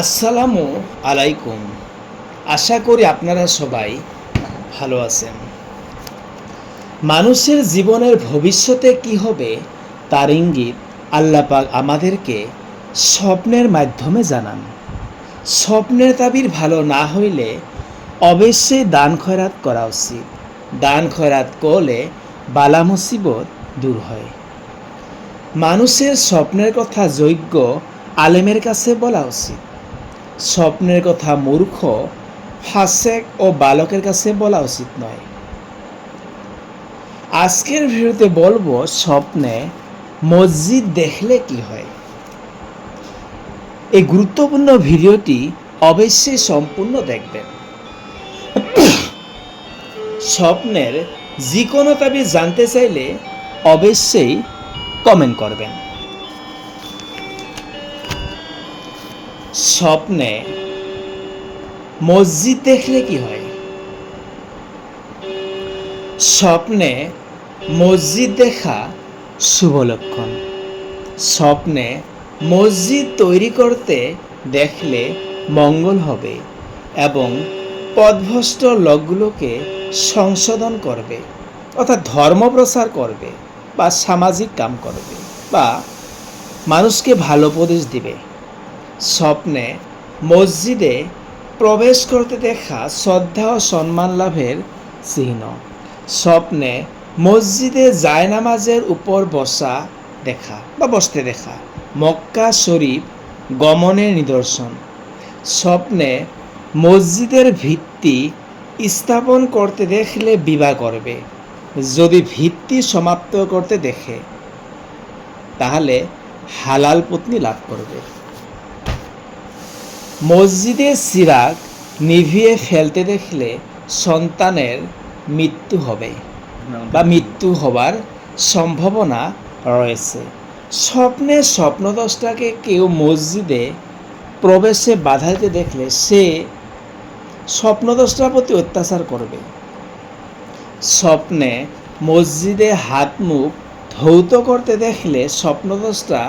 আসসালামু আলাইকুম। আশা করি আপনারা সবাই ভালো আছেন। মানুষের জীবনের ভবিষ্যতে কি হবে তার ইঙ্গিত আল্লাপাক আমাদেরকে স্বপ্নের মাধ্যমে জানান। স্বপ্নের তাবির ভালো না হইলে অবশ্যই দান খয়রাত করা উচিত। দান খয়রাত করলে বালা মুসিবত দূর হয়। মানুষের স্বপ্নের কথা যোগ্য আলেমের কাছে বলা উচিত। স্বপ্নের কথা মূর্খ, ফাসেক ও বালকের কাছে বলা উচিত নয়। আজকের ভিডিওতে বলব স্বপ্নে মসজিদ দেখলে কি হয়। এই গুরুত্বপূর্ণ ভিডিওটি অবশ্যই সম্পূর্ণ দেখবেন। স্বপ্নের যে কোনো দাবি জানতে চাইলে অবশ্যই কমেন্ট করবেন। স্বপ্নে মসজিদ দেখলে কি হয়? স্বপ্নে মসজিদ দেখা শুভ লক্ষণ। স্বপ্নে মসজিদ তৈরি করতে দেখলে মঙ্গল হবে এবং পদভষ্ট লোকগুলোকে সংশোধন করবে, অর্থাৎ ধর্ম প্রচার করবে বা সামাজিক কাম করবে বা মানুষকে ভালো উপদেশ দিবে। স্বপ্নে মসজিদে প্রবেশ করতে দেখা শ্রদ্ধা ও সম্মান লাভের চিহ্ন। স্বপ্নে মসজিদে জায়নামাজের উপর বসা দেখা বা বসতে দেখা। মক্কা শরীফ গমনের নিদর্শন। স্বপ্নে মসজিদের ভিত্তি স্থাপন করতে দেখলে বিবাহ করবে। যদি ভিত্তি সমাপ্ত করতে দেখে, তাহলে হালাল পত্নী লাভ করবে। মসজিদে সিরাক নিভিয়ে ফেলতে দেখলে সন্তানের মৃত্যু হবে বা মৃত্যু হবার সম্ভাবনা রয়েছে। স্বপ্নে স্বপ্নদশটাকে কেউ মসজিদে প্রবেশে বাধা দিতে দেখলে সে স্বপ্নদশটার প্রতি অত্যাচার করবে। স্বপ্নে মসজিদে হাত মুখ ধৌত করতে দেখলে স্বপ্নদশটা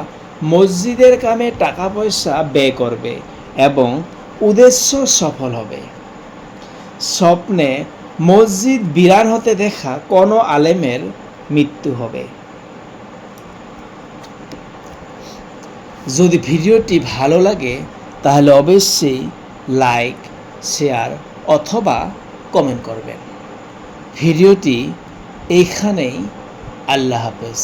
মসজিদের কামে টাকা পয়সা ব্যয় করবে। এবং উদ্দেশ্য সফল হবে। স্বপ্নে মসজিদ বিরান হতে দেখা কোনো আলেমের মৃত্যু হবে। যদি ভিডিওটি ভালো লাগে, তাহলে অবশ্যই লাইক, শেয়ার অথবা কমেন্ট করবেন। ভিডিওটি এইখানেই আল্লাহ হাফেজ।